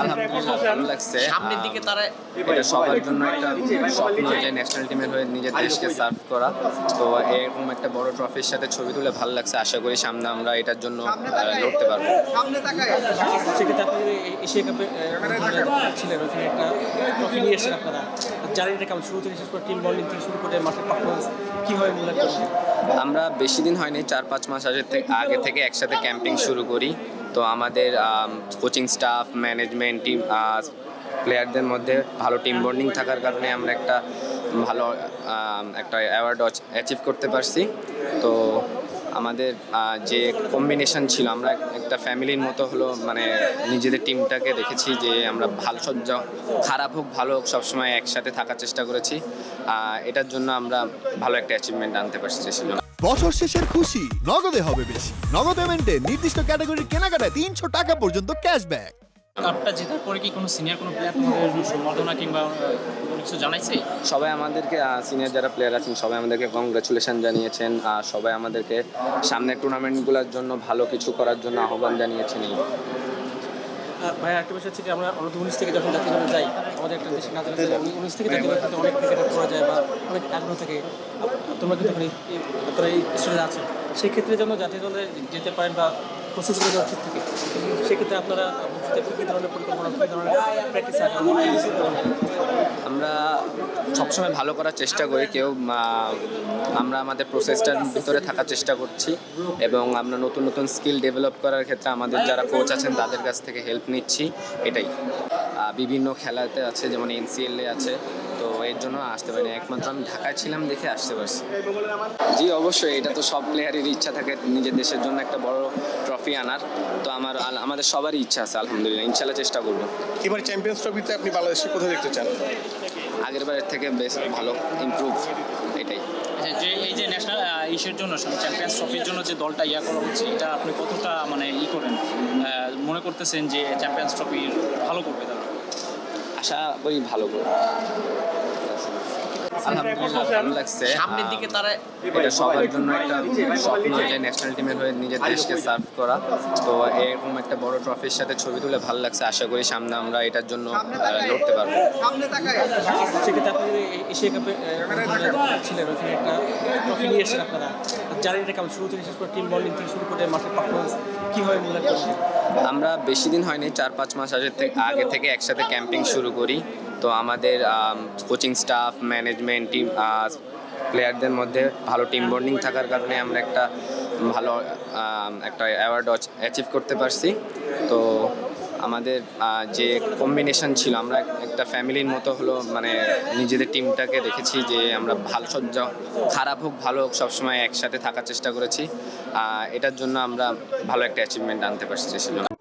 আলহামদুলিল্লাহ ভালো লাগছে সামনের দিকে তারা এটা সবার জন্য একটা স্বপ্ন যে ন্যাশনাল টিমের হয়ে নিজের দেশকে সার্ভ করা। তো এরকম একটা বড় ট্রফির সাথে ছবি তুলে ভালো লাগছে। আশা করি সামনে আমরা এটার জন্য লড়তে পারব। সেক্ষেত্রে আপনি এশিয়া কাপে ছিলেন ওখানে একটা ট্রফি নিয়ে এসেছেন আপনারা। জানেন এটা কেমন? শুরু থেকে শেষ করে টিম বন্ডিং থেকে শুরু করে মাঠের পারফরমেন্স কীভাবে মূল্যায়ন করবেন আমরা বেশি দিন হয়নি, চার পাঁচ মাস আগে থেকে আগে থেকে একসাথে ক্যাম্পিং শুরু করি। তো আমাদের কোচিং স্টাফ, ম্যানেজমেন্ট টিম প্লেয়ারদের মধ্যে ভালো টিম বন্ডিং থাকার কারণে আমরা একটা ভালো একটা অ্যাওয়ার্ড অ্যাচিভ করতে পারছি। তো আমাদের যে কম্বিনেশন ছিল, আমরা একটা ফ্যামিলির মতো হলো মানে নিজেদের টিমটাকে দেখেছি যে আমরা ভালো সব খারাপ হোক, ভালো হোক, সবসময় একসাথে থাকার চেষ্টা করেছি। এটার জন্য আমরা ভালো একটা অ্যাচিভমেন্ট আনতে পারছি সেজন্য বছর শেষের খুশি, নগদে হবে বেশি। নগদ পেমেন্টে নির্দিষ্ট ক্যাটাগরির কেনাকাটায় তিনশো টাকা পর্যন্ত ক্যাশব্যাক কাপটা জেতার পরে কি কোনো সিনিয়র কোনো প্লেয়ার তোমাদের সম্বর্ধনা কিংবা কোনো কিছু জানাইছে? সবাই আমাদেরকে সিনিয়র যারা প্লেয়ার আছেন সবাই আমাদেরকে কংগ্রাচুলেশন জানিয়েছেন আর সবাই আমাদেরকে সামনের টুর্নামেন্টগুলোর জন্য ভালো কিছু করার জন্য আহ্বান জানিয়েছেন। এই ভাই একটা বিষয় হচ্ছে কি আমরা অনূর্ধ্ব উনিশ থেকে যখন জাতীয় দলে যাই আমাদের একটা দেশের কাজ উনিশ থেকে জাতীয় দলে অনেক ক্রিকেটার করা যায় বা অনেক আগ্রহ থাকে। তোমরা কিন্তু এখানে এই- স্টুডেন্ট আছো সেক্ষেত্রে যেন জাতীয় দলে যেতে পারেন বা প্রসেসগুলো দেওয়া ঠিক থাকে সেক্ষেত্রে আপনারা কী ধরনের পরিকল্পনা কী ধরনের প্র্যাকটিস আমরা সবসময় ভালো করার চেষ্টা করি, কেউ আমরা আমাদের প্রসেসটার ভিতরে থাকার চেষ্টা করছি এবং আমরা নতুন নতুন স্কিল ডেভেলপ করার ক্ষেত্রে আমাদের যারা কোচ আছেন তাদের কাছ থেকে হেল্প নিচ্ছি, এটাই। বিভিন্ন খেলাতে আছে যেমন এনসিএলএ আছে তো এর জন্য আসতে পারিনি। একমাত্র আমি ঢাকায় ছিলাম দেখে আসতে পারছি। জি অবশ্যই এটা তো সব প্লেয়ারের ইচ্ছা থাকে নিজের দেশের জন্য একটা বড় ট্রফি আনার। তো আমার আমাদের সবারই ইচ্ছা আছে আলহামদুলিল্লাহ ইনশাল্লাহ চেষ্টা করব। এবার চ্যাম্পিয়ন্স ট্রফিতে আপনি বাংলাদেশকে কোথায় দেখতে চান? আগের বারের থেকে বেশ ভালো ইমপ্রুভ এটাই। যে- যে এই যে ন্যাশনাল ইসের জন্য চ্যাম্পিয়ন্স ট্রফির জন্য যে দলটা ইয়া করা হচ্ছে এটা আপনি কতটা মানে ই করেন? মনে করতেছেন যে চ্যাম্পিয়ন্স ট্রফি ভালো করবে তারা? আশা করি ভালো করে। আলহামদুলিল্লাহ লাগছে। সামনের দিকে তারা এটা সবার জন্য একটা স্বপ্ন যে ন্যাশনাল টিমের হয়ে নিজের দেশকে সার্ভ করা। তো এরকম একটা বড় ট্রফির সাথে ছবি তুলে ভালো লাগছে। আশা করি সামনে আমরা এটার জন্য লড়তে পারব। সেক্ষেত্রে আপনি এশিয়া কাপে ছিলেন ওখানে একটা ট্রফি নিয়ে এসেছেন আপনারা। জানেন কেমন শুরু থেকে শেষ করে টিম বন্ডিং থেকে শুরু করে মাঠের পারফরমেন্স কীভাবে মূল্যায়ন আমরা বেশি দিন হয়নি চার পাঁচ মাস আগে থেকে আগে থেকে একসাথে ক্যাম্পিং শুরু করি। তো আমাদের কোচিং স্টাফ ম্যানেজমেন্ট টিম প্লেয়ারদের মধ্যে ভালো টিম বন্ডিং থাকার কারণে আমরা একটা ভালো একটা অ্যাওয়ার্ড অ্যাচিভ করতে পারছি। তো আমাদের যে কম্বিনেশন ছিল, আমরা একটা ফ্যামিলির মতো হলো মানে নিজেদের টিমটাকে দেখেছি যে আমরা ভালো য- খারাপ হোক, ভালো হোক, সবসময় একসাথে থাকার চেষ্টা করেছি। এটার জন্য আমরা ভালো একটা অ্যাচিভমেন্ট আনতে পারছি, সেজন্য।